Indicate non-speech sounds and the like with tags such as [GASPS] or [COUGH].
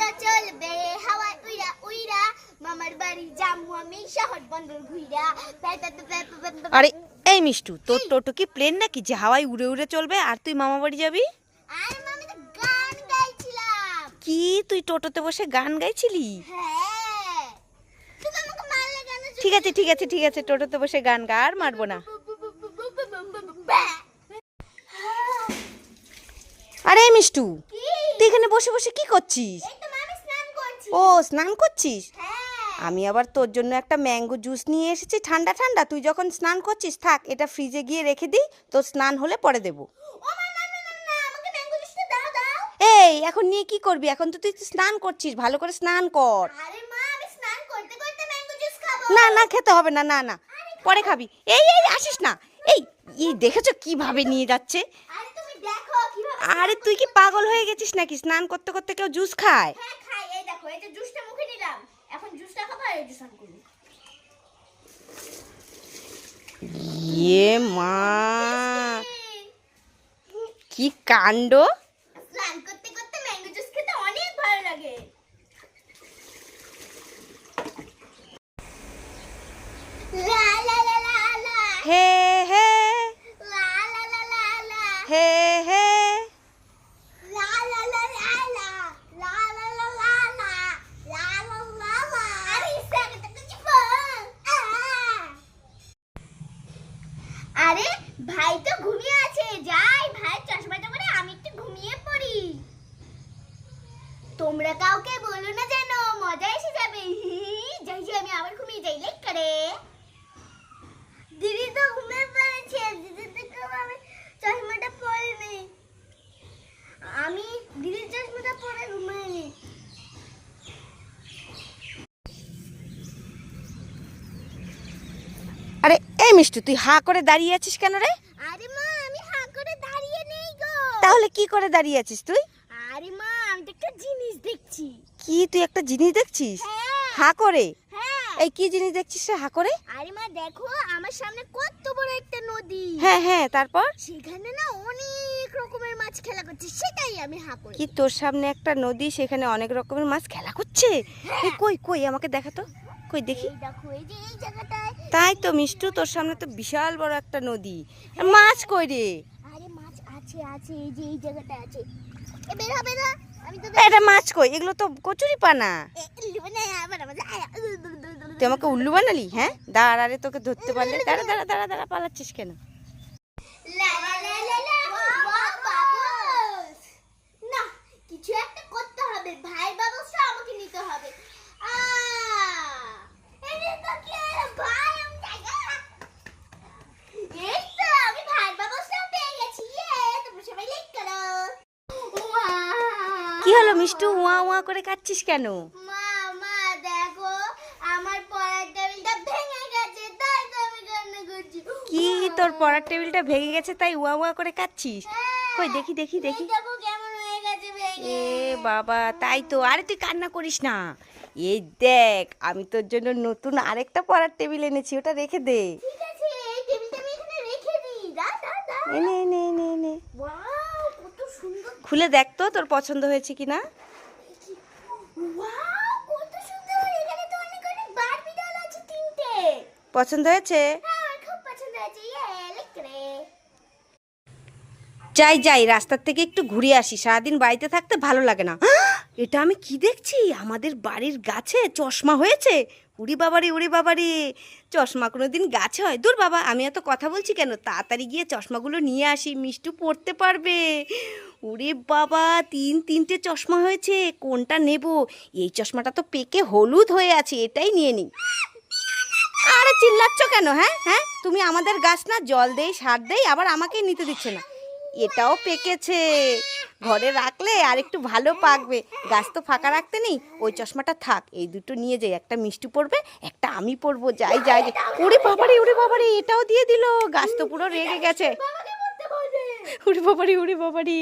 তো চলবে। হাওয়ায় উইরা উইরা। মামার বাড়ি যামু আমি শহর বন্দর ঘুইরা। আরে এই মিষ্টু তোর টোটো কি প্লেন নাকি যে হাওয়ায় উড়ে উড়ে চলবে? আর তুই মামা বাড়ি যাবি? আরে মামি তো গান গাইছিলাম। কি? তুই টোটোতে বসে গান গাইছিলি? হ্যাঁ। ঠিক আছে ঠিক আছে ঠিক আছে টোটোতে বসে গান গা আর মারবো না। আরে মিষ্টু তুই এখানে বসে বসে কি করছিস এই তো মামি স্নান করছি ও স্নান করছিস? হ্যাঁ। আমি আবার তোর জন্য একটা ম্যাঙ্গো জুস নিয়ে এসেছি ঠান্ডা ঠান্ডা। তুই যখন স্নান করছিস থাক এটা ফ্রিজে গিয়ে রেখে দিই তোর স্নান হলে পরে দেবো। এই এখন নিয়ে কি করবি? এখন তো তুই স্নান করছিস ভালো করে স্নান কর। না না খেতে হবে না না না। পরে খাবি। এই এই আসিস না। এই এই দেখেছ কীভাবে নিয়ে যাচ্ছে? আরে তুই কি পাগল হয়ে গেছিস নাকি? স্নান করতে করতে কেউ জুস খায়? ইয়ে মা কি দেখো আরে, ভাই তো ঘুমিয়ে আছে। যাই, ভাই, চশমাটা পরে আমি একটু ঘুমিয়ে পড়ি। তোমরা কাউকে বলো না যেন, মজা এসে যাবে। যাই যাই, আমি আবার ঘুমিয়ে যাই। লেট করে। দিদি তো ঘুমিয়ে পড়েছে। দিদি তো আমি চশমাটা পরিনি আমি দিদির চশমাটা পরে ঘুমাইনি আরে এই মিষ্টু তুই হা করে দাঁড়িয়ে আছিস কেন রে? আরে মা আমি হাঁ করে দাঁড়িয়ে নেই গো। তাহলে কি করে দাঁড়িয়ে আছিস তুই? আরে মা আমি তো একটা জিনিস দেখছি। কি তুই একটা জিনিস দেখছিস? হ্যাঁ। হা করে? হ্যাঁ। এই কি জিনিস দেখছিস রে হা করে? আরে মা দেখো আমার সামনে কত বড় একটা নদী। হ্যাঁ হ্যাঁ তারপর? সেখানে না অনেক রকমের মাছ খেলা করছে সেটাই আমি হাঁ করে কি তোর সামনে একটা নদী সেখানে অনেক রকমের মাছ খেলা করছে? এই কই কই আমাকে দেখা তো। কই দেখি। তাই তো মিষ্টু তোর সামনে তো বিশাল বড় একটা নদী। আর মাছ কই রে? এটা মাছ কই? এগুলো তো কচুরি পানা। তুই আমাকে উল্লু বানালি হ্যাঁ? দাঁড়ারে তোকে ধরতে পারলে দাঁড়া দাঁড়া দাঁড়া দাঁড়া পালাচ্ছিস কেন? মিষ্টু উয়া উয়া করে কাচ্ছিস কেন? মা মা দেখো আমার পড়ার টেবিলটা ভেঙে গেছে তাই তো আমি কান্না করছি। কি তোর পড়ার টেবিলটা ভেঙে গেছে তাই উয়া উয়া করে কাচ্ছিস? কই দেখি দেখি দেখি। দেখো কেমন হয়ে গেছে ভেঙে এ বাবা তাই তো আরে তুই কান্না করিস না। এই দেখ আমি তোর জন্য নতুন আরেকটা পড়ার টেবিল এনেছি ওটা রেখে দে। ঠিক আছে এই টেবিলটা আমি এখানে রেখে দিই। দা দা দা এনে এনে এনে এনে। ওয়াও কত সুন্দর খুলে দেখ তো তোর পছন্দ হয়েছে কিনা। পছন্দ কত সুন্দর এখানে তো অনেক অনেক বারবি ডল আছে তিনটে পছন্দ হয়েছে হ্যাঁ আমার খুব পছন্দ হয়েছে ইয়ে লাইক রে যাই যাই, রাস্তার থেকে একটু ঘুরে আসি। সারাদিন বাড়িতে থাকতে ভালো লাগে না। [GASPS] এটা আমি কি দেখছি? আমাদের বাড়ির গাছে চশমা হয়েছে। উড়ি বাবারে উড়ি বাবারে। চশমা কোনো দিন গাছে হয়। দূর বাবা, আমি এত কথা বলছি কেন? তাড়াতাড়ি গিয়ে চশমাগুলো নিয়ে আসি, মিষ্টু পড়তে পারবে। উড়ে বাবা, তিন, তিনটে চশমা হয়েছে। কোনটা নেব? এই চশমাটা তো পেকে হলুদ হয়ে আছে, এটাই নিয়ে নিই। আরে চিল্লাচ্ছ কেন হ্যাঁ? হ্যাঁ? তুমি আমাদের গাছ না, জল দেই, সার দেই, আবার আমাকেই নিতে দিচ্ছে না। এটাও পেকেছে। ঘরে রাখলে আর একটু ভালো পাকবে। গাছ তো ফাঁকা রাখতে নেই। ওই চশমাটা থাক এই দুটো নিয়ে যাই। একটা মিষ্টি পড়বে একটা আমি পড়ব যাই যাই। ওরে বাবারে ওরে বাবারে এটাও দিয়ে দিল। গাছ তো পুরো রেগে গেছে। উড়ে বাবারি উড়ে বাবারি।